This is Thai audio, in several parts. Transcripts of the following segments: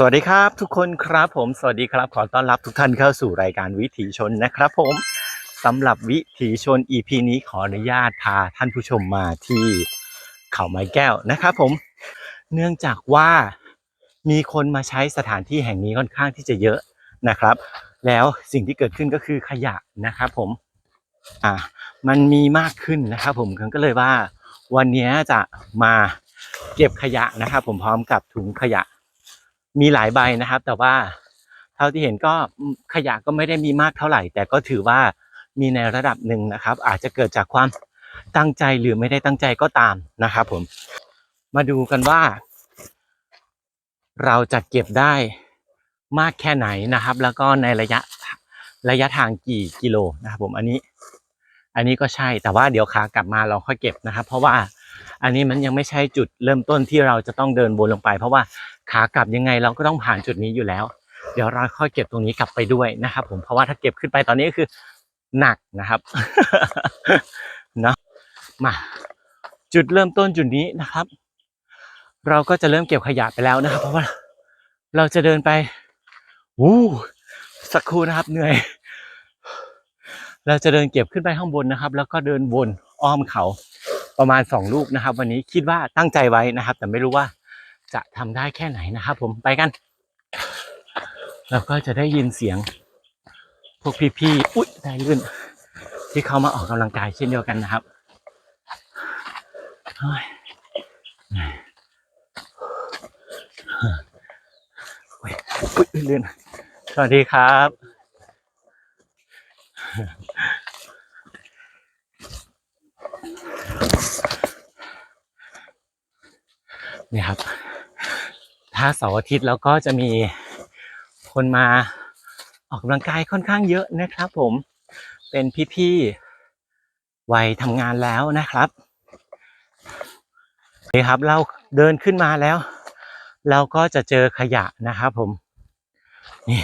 สวัสดีครับทุกคนครับผมสวัสดีครับ ขอต้อนรับทุกท่านเข้าสู่รายการวิถีชนนะครับผมสำหรับวิถีชน EP นี้ขออนุญาตพาท่านผู้ชมมาที่เขาไม้แก้วนะครับผมเนื่องจากว่ามีคนมาใช้สถานที่แห่งนี้ค่อนข้างที่จะเยอะนะครับ แล้วสิ่งที่เกิดขึ้นก็คือขยะนะครับผมอ่ามันมีมากขึ้นนะครับผมก็เลยว่า วันนี้จะมาเก็บขยะนะครับผมพร้อมกับถุงขยะ มีหลายใบนะครับ แต่ว่าเท่าที่เห็นก็ขยะก็ไม่ได้มีมากเท่าไหร่ แต่ก็ถือว่ามีในระดับหนึ่งนะครับ อาจจะเกิดจากความตั้งใจหรือไม่ได้ตั้งใจก็ตามนะครับ ผม มาดูกันว่า เราจะเก็บได้มากแค่ไหนนะครับ แล้วก็ในระยะระยะทางกี่กิโลนะครับ ผมอันนี้ อันนี้ก็ใช่แต่ว่าเดี๋ยวขากลับมาเราค่อยเก็บนะครับ เพราะว่า อันนี้มันยังไม่ใช่จุดเริ่มต้นที่เราจะต้องเดินวนลงไป เพราะว่าขากลับยังไงเราก็ต้องผ่านจุดนี้อยู่แล้ว เดี๋ยวเราค่อยเก็บตรงนี้กลับไปด้วยนะครับ ผมเพราะว่าถ้าเก็บขึ้นไปตอนนี้ก็คือหนักนะครับเนาะมาจุดเริ่มต้นจุดนี้นะครับ เราก็จะเริ่มเก็บขยะไปแล้วนะครับ เพราะว่าเราจะเดินไปวู้สักครู่นะครับเหนื่อย เราจะเดินเก็บขึ้นไปข้างบนนะครับ แล้วก็เดินวนอ้อมเขา ประมาณสองลูกนะครับ วันนี้คิดว่าตั้งใจไว้นะครับ แต่ไม่รู้ว่าจะทำได้แค่ไหนนะครับ ผมไปกัน เราก็จะได้ยินเสียง พวกพี่ๆอุ๊ยได้ลื่น ที่เขามาออกกำลังกายเช่นเดียวกันนะครับเฮ้ยอุ๊ยอุ๊ยลื่นสวัสดีครับ นี่ครับ ถ้าเสาร์อาทิตย์แล้วก็จะมีคนมาออกกำลังกายค่อนข้างเยอะนะครับผมเป็นพี่ๆวัยทำงานแล้วนะครับนี่ครับเราเดินขึ้นมาแล้ว เราก็จะเจอขยะนะครับผมนี่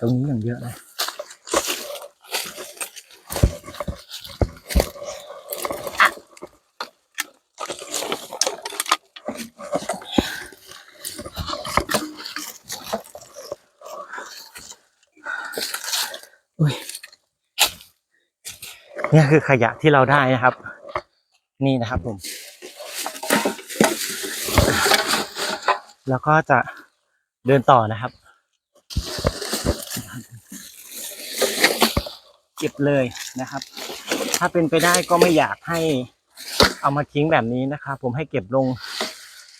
ตรงนี้อย่างเยอะเลยอุ้ยนี่คือขยะที่เราได้นะครับ นี่นะครับผม แล้วก็จะเดินต่อนะครับ เก็บเลยนะครับ ถ้าเป็นไปได้ก็ไม่อยากให้เอามาทิ้งแบบนี้นะครับ ผมให้เก็บลง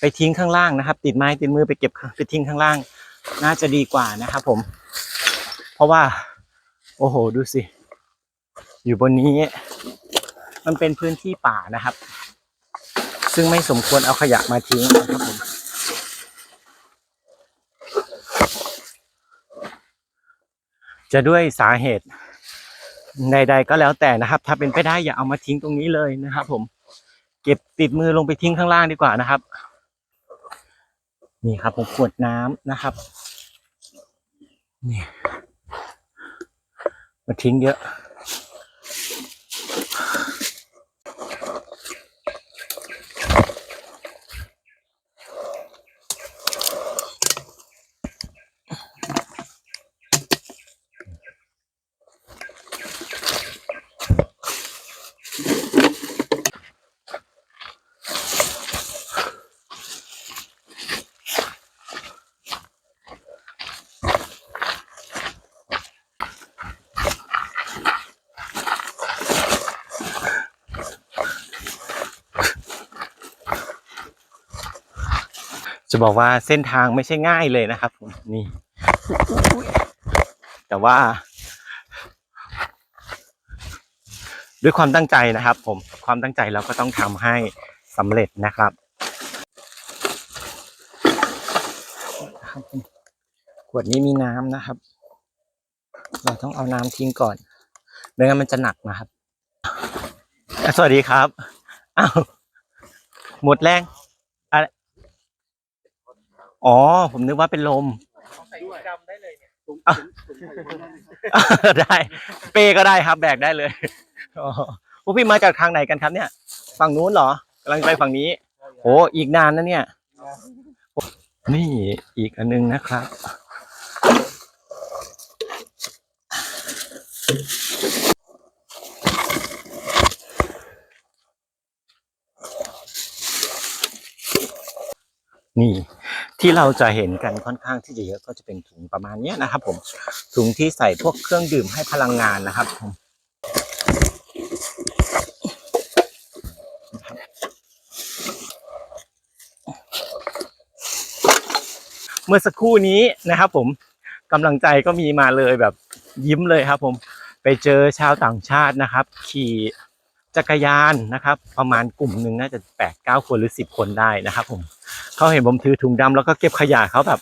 ไปทิ้งข้างล่างนะครับ ติดไม้ติดมือไปเก็บไปทิ้งข้างล่าง น่าจะดีกว่านะครับผม เพราะว่า โอ้โห ดูสิ อยู่บนนี้ มันเป็นพื้นที่ป่านะครับ ซึ่งไม่สมควรเอาขยะมาทิ้งนะครับผมจะด้วยสาเหตุ ใด ๆ ก็แล้วแต่นะครับ ถ้าเป็นไปได้อย่าเอามาทิ้งตรงนี้เลยนะครับ ผม เก็บติดมือลงไปทิ้งข้างล่างดีกว่านะครับ นี่ครับ ผมขวดน้ำนะครับนี่มาทิ้งเยอะ จะบอกว่าเส้นทางไม่ใช่ง่ายเลยนะครับนี่ แต่ว่า ด้วยความตั้งใจนะครับ ผมความตั้งใจเราก็ต้องทำให้สำเร็จนะครับขวดนี้มีน้ำนะครับ เราต้องเอาน้ำทิ้งก่อนไม่งั้นมันจะหนักนะครับ สวัสดีครับอ้าวหมดแรง อ๋อ ผมนึกว่าเป็นลม ใส่ดำได้เลยเนี่ยอะได้ เปก็ได้ครับแบกได้เลยอ๋อพวกพี่มาจากทางไหนกันครับเนี่ย ฝั่งนู้นเหรอกำลังไปฝั่งนี้โอ้อีกนานนะเนี่ย นี่อีกอันนึงนะครับ นี่ ที่เราจะเห็นกันค่อนข้างที่จะเยอะก็จะเป็นถุงประมาณนี้นะครับ ผมถุงที่ใส่พวกเครื่องดื่มให้พลังงานนะครับผมเมื่อสักครู่นี้นะครับ ผมกำลังใจก็มีมาเลยแบบยิ้มเลยครับ ผมไปเจอชาวต่างชาตินะครับ ขี่จักรยานนะครับ ประมาณกลุ่มหนึ่งน่าจะแปดเก้าคนหรือสิบคนได้นะครับ ผม เขาเห็นผมถือถุงดำแล้วก็เก็บขยะเขาแบบ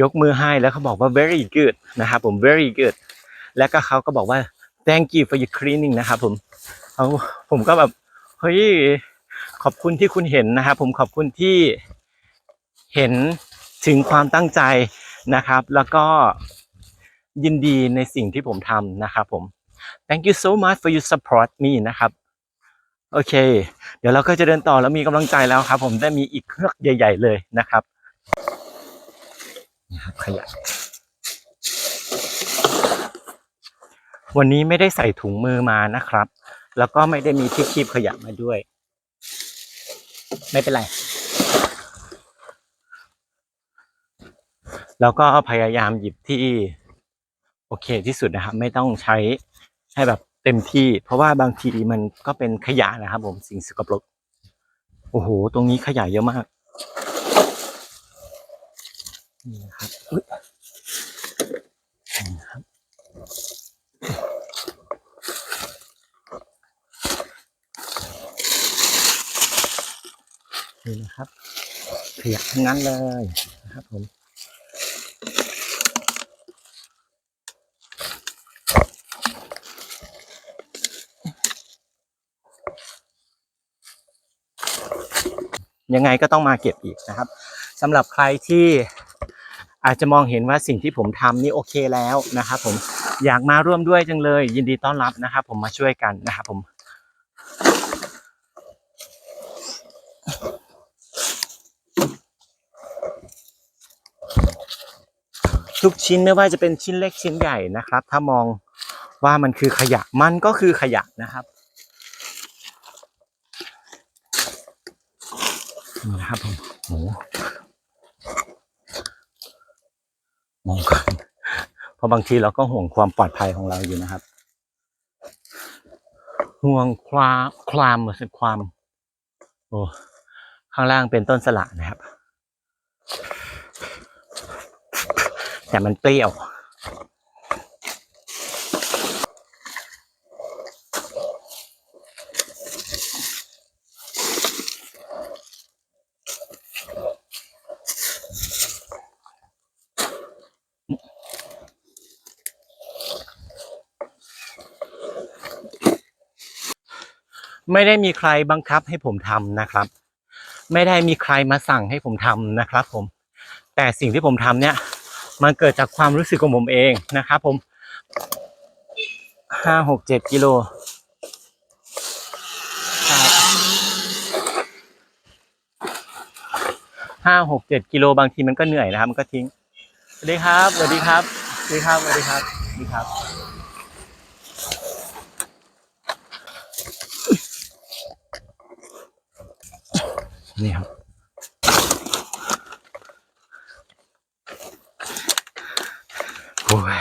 ยกมือให้แล้วเขาบอกว่า very good นะครับผม very good แล้วก็เขาก็บอกว่า thank you for your cleaning นะครับผมเขาผมก็แบบเฮ้ยขอบคุณที่คุณเห็นนะครับผมขอบคุณที่เห็นถึงความตั้งใจนะครับ แล้วก็ยินดีในสิ่งที่ผมทำนะครับผม thank you so much for your support me นะครับ โอเค เดี๋ยวเราก็จะเดินต่อแล้วมีกำลังใจแล้วครับ ผมได้มีอีกเครื่องใหญ่ ๆ เลยนะครับนี่ครับขยะวันนี้ไม่ได้ใส่ถุงมือมานะครับ แล้วก็ไม่ได้มีที่คีบขยะมาด้วย ไม่เป็นไร แล้วก็พยายามหยิบที่ โอเคที่สุดนะครับ ไม่ต้องใช้ให้แบบ เต็มที่ เพราะว่าบางทีมันก็เป็นขยะนะครับผมสิ่งสกปรกโอ้โห ตรงนี้ขยะเยอะมากนี่นะครับอุ๊ยนี่นะครับนี่นะครับขยะทั้งนั้นเลยนะครับผม ยังไงก็ต้องมาเก็บอีกนะครับสำหรับใครที่อาจจะมองเห็นว่าสิ่งที่ผมทำนี่โอเคแล้วนะครับ ผมอยากมาร่วมด้วยจังเลย ยินดีต้อนรับนะครับ ผมมาช่วยกันนะครับผมทุกชิ้นไม่ว่าจะเป็นชิ้นเล็กชิ้นใหญ่นะครับ ถ้ามองว่ามันคือขยะมันก็คือขยะนะครับนี่นะ ครับผมโหมองกันเพราะบางทีเราก็ห่วงความปลอดภัยของเราอยู่นะครับ ห่วงความความเหมือนความ โอ้ข้างล่างเป็นต้นสละนะครับ แต่มันเปรี้ยว ไม่ได้มีใครบังคับให้ผมทำนะครับ ไม่ได้มีใครมาสั่งให้ผมทำนะครับ ผม แต่สิ่งที่ผมทำเนี่ย มันเกิดจากความรู้สึกของผมเองนะครับ ผมห้าหกเจ็ดกิโลห้าหกเจ็ดกิโลบางทีมันก็เหนื่อยนะครับ มันก็ทิ้งสวัสดีครับสวัสดีครับสวัสดีครับสวัสดีครับสวัสดีครับ นี่ครับ โอ้ย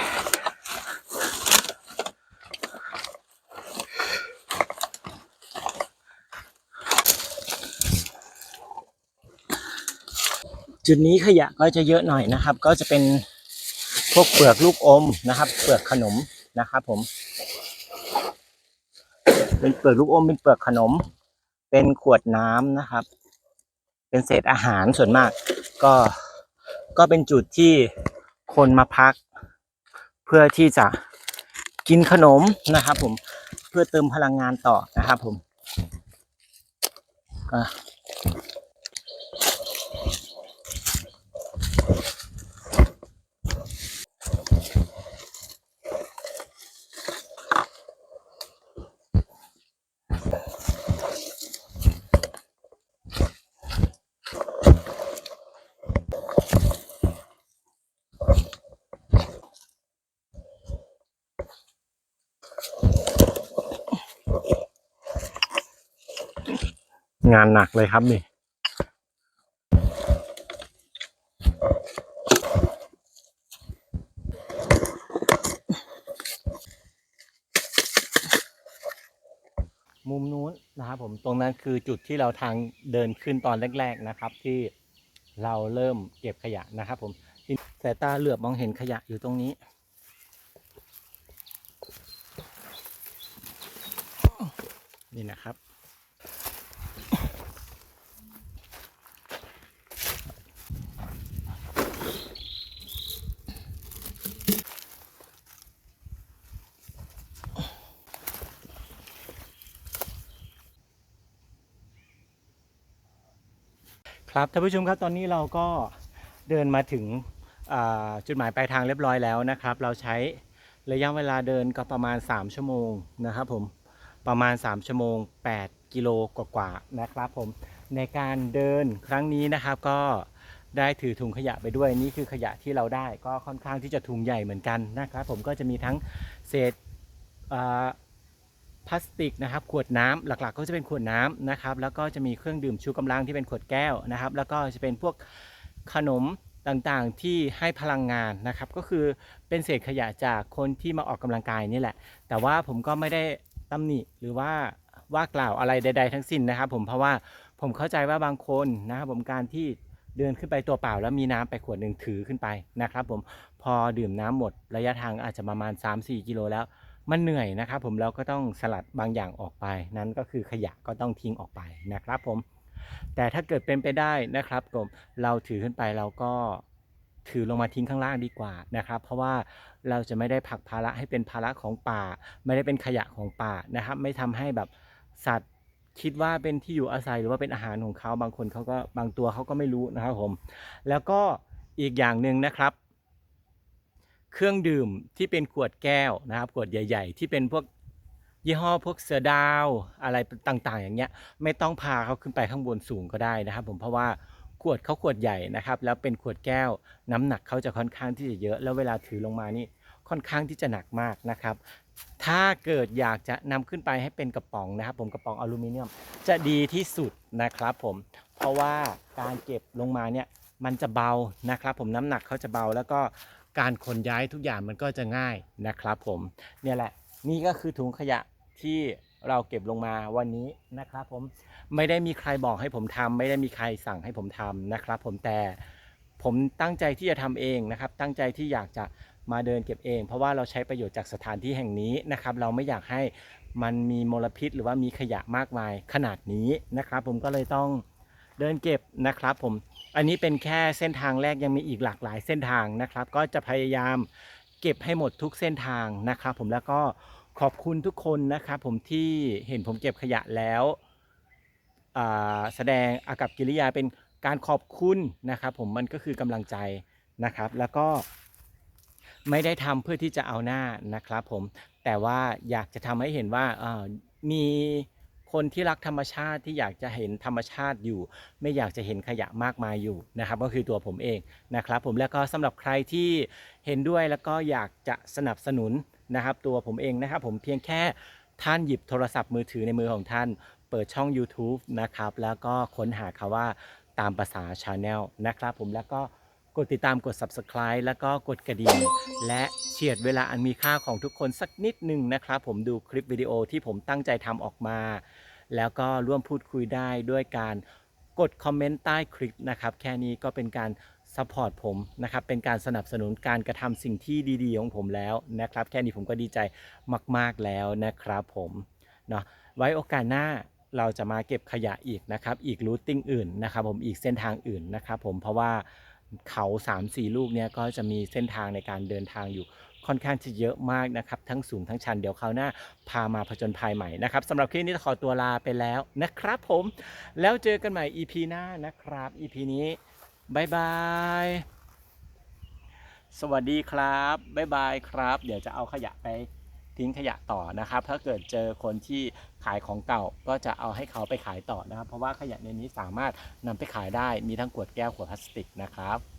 จุดนี้ขยะก็จะเยอะหน่อยนะครับ ก็จะเป็นพวกเปลือกลูกอมนะครับ เปลือกขนมนะครับผม เป็นเปลือกลูกอมเป็นเปลือกขนม เป็นขวดน้ำนะครับ เป็นเศษอาหารส่วนมาก ก็ก็เป็นจุดที่คนมาพัก เพื่อที่จะกินขนมนะครับ ผมเพื่อเติมพลังงานต่อนะครับ ผมก็ งานหนักเลยครับนี่มุมนู้นนะครับผมตรงนั้นคือจุดที่เราทางเดินขึ้นตอนแรก ๆนะครับ ที่เราเริ่มเก็บขยะนะครับ ผมสายตาเหลือบมองเห็นขยะอยู่ตรงนี้ นี่นะครับ ครับท่านผู้ชมครับตอนนี้เราก็เดินมาถึงจุดหมายปลายทางเรียบร้อยแล้วนะครับ เราใช้ระยะเวลาเดินก็ประมาณ 3 ชั่วโมงนะครับผมประมาณ 3 ชั่วโมง 8 กิโลกว่าๆนะครับผมในการเดินครั้งนี้นะครับก็ได้ถือถุงขยะไปด้วยนี่คือขยะที่เราได้ก็ค่อนข้างที่จะถุงใหญ่เหมือนกันนะครับ ผมก็จะมีทั้งเศษอ่า พลาสติกนะครับขวดน้ำหลักๆ ก็จะเป็นขวดน้ำนะครับแล้วก็จะมีเครื่องดื่มชูกำลังที่เป็นขวดแก้วนะครับ แล้วก็จะเป็นพวกขนมต่างๆที่ให้พลังงานนะครับ ก็คือเป็นเศษขยะจากคนที่มาออกกำลังกายนี่แหละ แต่ว่าผมก็ไม่ได้ตำหนิหรือว่าว่ากล่าวอะไรใด ๆ ทั้งสิ้นนะครับ ผมเพราะว่าผมเข้าใจว่าบางคนนะครับผมการที่เดินขึ้นไปตัวเปล่าแล้วมีน้ำไปขวดหนึ่งถือขึ้นไปนะครับ ผมพอดื่มน้ำหมดระยะทางอาจจะประมาณ 3-4 กิโลแล้ว มันเหนื่อยนะครับผมแล้วก็ต้องสลัดบางอย่างออกไป นั้นก็คือขยะก็ต้องทิ้งออกไปนะครับผมแต่ถ้าเกิดเป็นไปได้นะครับผมเราถือขึ้นไปเราก็ถือลงมาทิ้งข้างล่างดีกว่านะครับ เพราะว่าเราจะไม่ได้ผลักภาระให้เป็นภาระของป่า ไม่ได้เป็นขยะของป่านะครับ ไม่ทำให้แบบสัตว์คิดว่าเป็นที่อยู่อาศัยหรือว่าเป็นอาหารของเขาบางคนเขาก็บางตัวเขาก็ไม่รู้นะครับผม แล้วก็อีกอย่างหนึ่งนะครับ เครื่องดื่มที่เป็นขวดแก้วนะครับขวดใหญ่ ๆ ที่เป็นพวกยี่ห้อพวกเสือดาวอะไรต่างๆ อย่างเงี้ยไม่ต้องพาเขาขึ้นไปข้างบนสูงก็ได้นะครับ ผมเพราะว่าขวดเขาขวดใหญ่นะครับ แล้วเป็นขวดแก้ว น้ำหนักเขาจะค่อนข้างที่จะเยอะ แล้วเวลาถือลงมานี่ค่อนข้างที่จะหนักมากนะครับ ถ้าเกิดอยากจะนำขึ้นไปให้เป็นกระป๋องนะครับ ผมกระป๋องอลูมิเนียมจะดีที่สุดนะครับ ผมเพราะว่าการเก็บลงมาเนี่ยมันจะเบานะครับ ผมน้ำหนักเขาจะเบาแล้วก็ การขนย้ายทุกอย่างมันก็จะง่ายนะครับผมเนี่ยแหละนี่ก็คือถุงขยะที่เราเก็บลงมาวันนี้นะครับผมไม่ได้มีใครบอกให้ผมทำไม่ได้มีใครสั่งให้ผมทำนะครับ ผมแต่ผมตั้งใจที่จะทำเองนะครับ ตั้งใจที่อยากจะมาเดินเก็บเอง เพราะว่าเราใช้ประโยชน์จากสถานที่แห่งนี้นะครับ เราไม่อยากให้มันมีมลพิษ หรือว่ามีขยะมากมายขนาดนี้นะครับ ผมก็เลยต้อง เดินเก็บนะครับผม อันนี้เป็นแค่เส้นทางแรกยังมีอีกหลากหลายเส้นทางนะครับ ก็จะพยายามเก็บให้หมดทุกเส้นทางนะครับ ผมแล้วก็ขอบคุณทุกคนนะครับ ผมที่เห็นผมเก็บขยะแล้วอ่าแสดงอากับกิริยาเป็นการขอบคุณนะครับ ผมมันก็คือกำลังใจนะครับ แล้วก็ไม่ได้ทำเพื่อที่จะเอาหน้านะครับ ผมแต่ว่าอยากจะทำให้เห็นว่ามี คนที่รักธรรมชาติที่อยากจะเห็นธรรมชาติอยู่ ไม่อยากจะเห็นขยะมากมายอยู่นะครับ ก็คือตัวผมเองนะครับ ผมแล้วก็สำหรับใครที่เห็นด้วยแล้วก็อยากจะสนับสนุนนะครับ ตัวผมเองนะครับ ผมเพียงแค่ท่านหยิบโทรศัพท์มือถือในมือของท่าน เปิดช่อง YouTube นะครับ แล้วก็ค้นหาคาว่าตามภาษาชาแนลนะครับ ผมแล้วก็กดติดตามกด Subscribe แล้วก็กดกระดิ่งและ ฉียดเวลาอันมีค่าของทุกคนสักนิดหนึ่งนะครับผมดูคลิปวิดีโอที่ผมตั้งใจทำออกมา แล้วก็ร่วมพูดคุยได้ด้วยการกดคอมเมนต์ใต้คลิปนะครับ แค่นี้ก็เป็นการซัพพอร์ตผมนะครับ เป็นการสนับสนุนการกระทำสิ่งที่ดีๆของผมแล้วนะครับ แค่นี้ผมก็ดีใจมากๆแล้วนะครับผมเนาะไว้โอกาสหน้าเราจะมาเก็บขยะอีกนะครับ อีกรูทติ้งอื่นนะครับ ผมอีกเส้นทางอื่นนะครับ ผมเพราะว่า เขาสามสี่ลูกเนี้ยก็จะมีเส้นทางในการเดินทางอยู่ค่อนข้างจะเยอะมากนะครับทั้งสูงทั้งชันเดี๋ยวคราวหน้าพามาผจญภัยใหม่นะครับสำหรับคลิปนี้ขอตัวลาไปแล้วนะครับผม แล้วเจอกันใหม่ EP หน้านะครับ EP นี้บายบายสวัสดีครับบายบายครับ เดี๋ยวจะเอาขยะไป ทิ้งขยะต่อนะครับ ถ้าเกิดเจอคนที่ขายของเก่าก็จะเอาให้เขาไปขายต่อนะครับ เพราะว่าขยะในนี้สามารถนำไปขายได้มีทั้งขวดแก้วขวดพลาสติกนะครับ